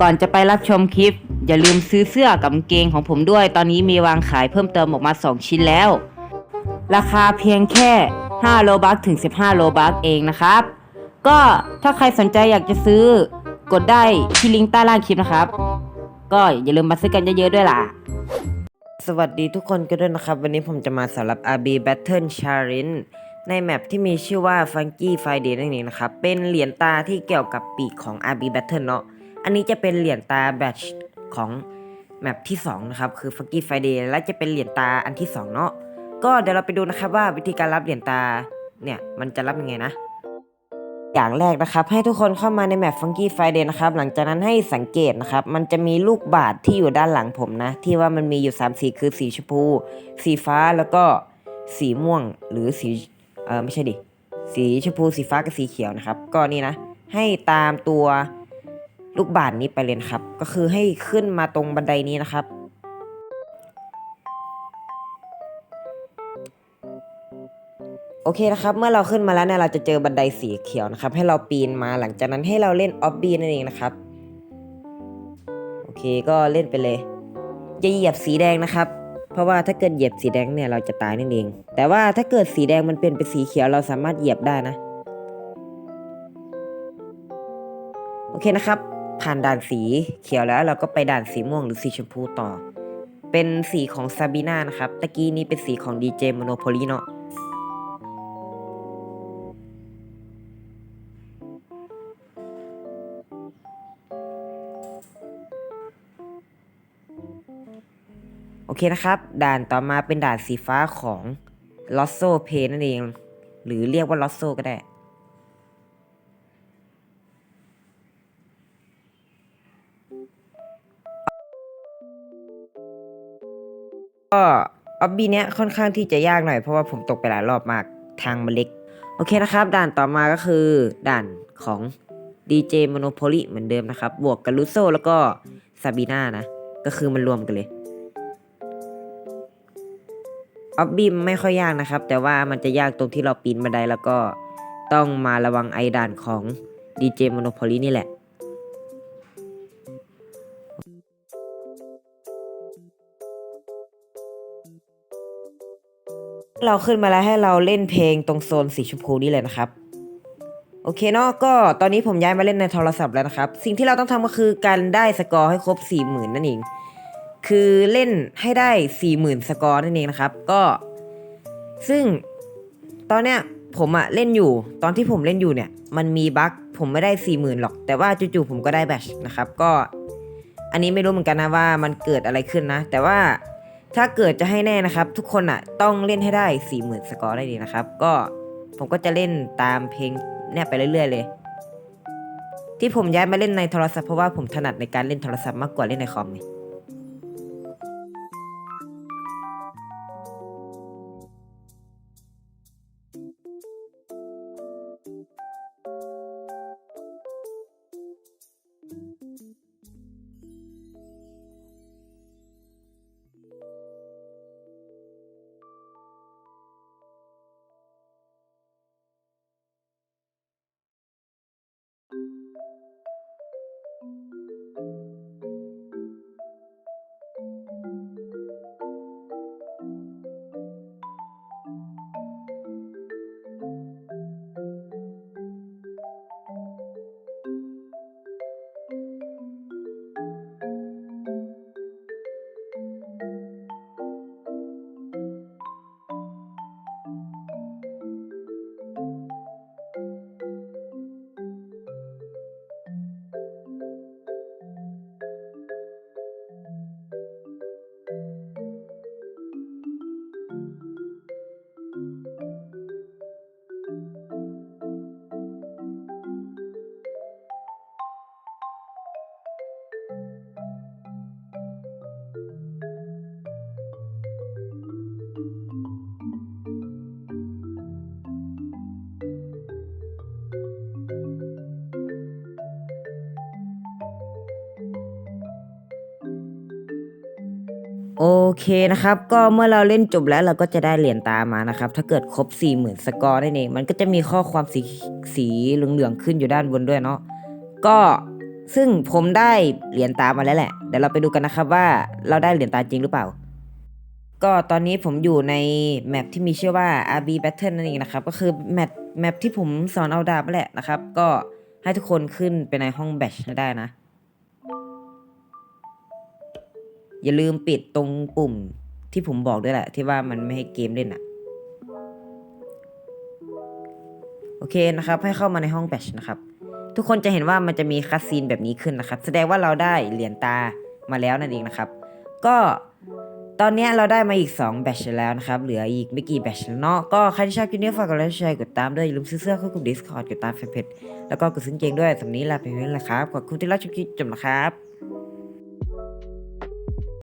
ก่อนจะไปรับชมคลิป อย่าลืมซื้อเสื้อกับเกงของผมด้วย ตอนนี้มีวางขายเพิ่มเติมออกมา 2 ชิ้นแล้ว ราคาเพียงแค่ 5 โลบัคถึง 15 โลบัคเองนะครับ ก็ถ้าใครสนใจอยากจะซื้อกดได้ที่ลิงก์ใต้ล่างคลิปนะครับ ก็อย่าลืมมาซื้อกันเยอะๆด้วยล่ะ สวัสดีทุกคนกันด้วยนะครับ วันนี้ผมจะมาสำหรับ RB Battle Challenge ในแมปที่มีชื่อว่า Funky Friday นั่นเองนะครับ เป็นเหรียญตาที่เกี่ยวกับปีกของ RB Battle เนาะ อันนี้จะเป็นเหรียญตาแบตชของแมปที่2นะครับคือ Funky Friday และจะเป็นเหรียญตาอันที่2เนาะก็เดี๋ยวเราไปดูนะครับว่าวิธีการรับเหรียญตาเนี่ยมันจะรับยังไงนะ อย่างแรกนะครับ ให้ทุกคนเข้ามาในแมป Funky Friday นะครับหลังจากนั้นให้สังเกตนะครับ มันจะมีลูกบาศก์ที่อยู่ด้านหลังผมนะ ที่ว่ามันมีอยู่3สีคือสีชมพู สีฟ้าแล้วก็สีม่วงหรือสีเออไม่ใช่ดิสีชมพูสีฟ้ากับสีเขียวนะครับ ก็นี่นะ ให้ตามตัว ลูกบาศก์นี้ไปเลยนะครับ ก็คือให้ขึ้นมาตรงบันไดนี้นะครับ โอเคนะครับ เมื่อเราขึ้นมาแล้วเนี่ยเราจะเจอบันไดสีเขียวนะครับ ให้เราปีนมาหลังจากนั้นให้เราเล่นออบบี้นั่นเองนะครับ โอเคก็เล่นไปเลยอย่าเหยียบสีแดงนะครับ เพราะว่าถ้าเกิดเหยียบสีแดงเนี่ยเราจะตายนั่นเอง แต่ว่าถ้าเกิดสีแดงมันเป็นเป็นสีเขียวเราสามารถเหยียบได้นะ โอเคนะครับ ผ่านด่านสีเขียวแล้วเราก็ไปด่านสีม่วงหรือสีชมพูต่อ เป็นสีของซาบีน่านะครับ ตะกี้นี้เป็นสีของดีเจโมโนโพลีเนาะโอเคนะครับ ด่านต่อมาเป็นด่านสีฟ้าของ l o s s o p a y นั่นเอง หรือเรียกว่า l o s s o ก็ได้ ก็ออบบี้เนี้ยค่อนข้างที่จะยากหน่อยเพราะว่าผมตกไปหลายรอบมากทางมันเล็ก โอเคนะครับ ด่านต่อมาก็คือด่านของ DJ Monopoly เหมือนเดิมนะครับ บวกกับลูโซแล้วก็ซาบีนานะ ก็คือมันรวมกันเลยออบบี้ไม่ค่อยยากนะครับ แต่ว่ามันจะยากตรงที่เราปีนบันไดแล้วก็ต้องมาระวังไอด่านของ DJ Monopoly นี่แหละ เราขึ้นมาแล้วให้เราเล่นเพลงตรงโซนสีชมพูนี่เลยนะครับ โอเคเนาะก็ตอนนี้ผมย้ายมาเล่นในโทรศัพท์แล้วนะครับ สิ่งที่เราต้องทำก็คือการได้สกอร์ให้ครบ 40,000 นั่นเอง คือเล่นให้ได้ 40,000 สกอร์นั่นเองนะครับ ก็ ซึ่งตอนเนี้ยผมอะเล่นอยู่ตอนที่ผมเล่นอยู่เนี่ย มันมีบั๊กผมไม่ได้ 40,000 หรอก แต่ว่าจู่ๆผมก็ได้แบชนะครับ ก็อันนี้ไม่รู้เหมือนกันนะว่ามันเกิดอะไรขึ้นนะ แต่ว่า ถ้าเกิดจะให้แน่นะครับ ทุกคนอะต้องเล่นให้ได้ 40,000 สกอร์ได้ดีนะครับ ก็ผมก็จะเล่นตามเพลงเนี่ยไปเรื่อยๆเลย ที่ผมย้ายมาเล่นในโทรศัพท์เพราะว่าผมถนัดในการเล่นโทรศัพท์มากกว่าเล่นในคอมไง โอเคนะครับ ก็เมื่อเราเล่นจบแล้วเราก็จะได้เหรียญตามานะครับ ถ้าเกิดครบ 40,000 สกอร์ได้เองมันก็จะมีข้อความสีสีเหลืองๆขึ้นอยู่ด้านบนด้วยเนาะก็ซึ่งผมได้เหรียญตามาแล้วแหละเดี๋ยวเราไปดูกันนะครับว่าเราได้เหรียญตาจริงหรือเปล่า ก็ตอนนี้ผมอยู่ในแมปที่มีชื่อว่า RB Battle นั่นเองนะครับ ก็คือแมปแมปที่ผมสอนเอาดาบแหละนะครับ ก็ให้ทุกคนขึ้นไปในห้องแบชได้นะ อย่าลืมปิดตรงปุ่มที่ผมบอกด้วยแหละที่ว่ามันไม่ให้เกมเล่นอะโอเคนะครับ ให้เข้ามาในห้องแบชนะครับ ทุกคนจะเห็นว่ามันจะมีคัสซีนแบบนี้ขึ้นนะครับ แสดงว่าเราได้เหรียญตามาแล้วนั่นเองนะครับ ก็ตอนนี้เราได้มาอีก 2 แบชแล้วนะครับ เหลืออีกไม่กี่แบชแล้วเนาะก็ใครที่ชอบคลิปนี้ฝากกดไลค์แชร์กดตามด้วยอย่าลืมซื้อเสื้อเข้ากลุ่ม Discord กดตามแฟนเพจแล้วก็กดซื้อเกงด้วยสำนี้ลาไปเพื่อนละครับขอบคุณที่รับชมคลิปจบนะครับ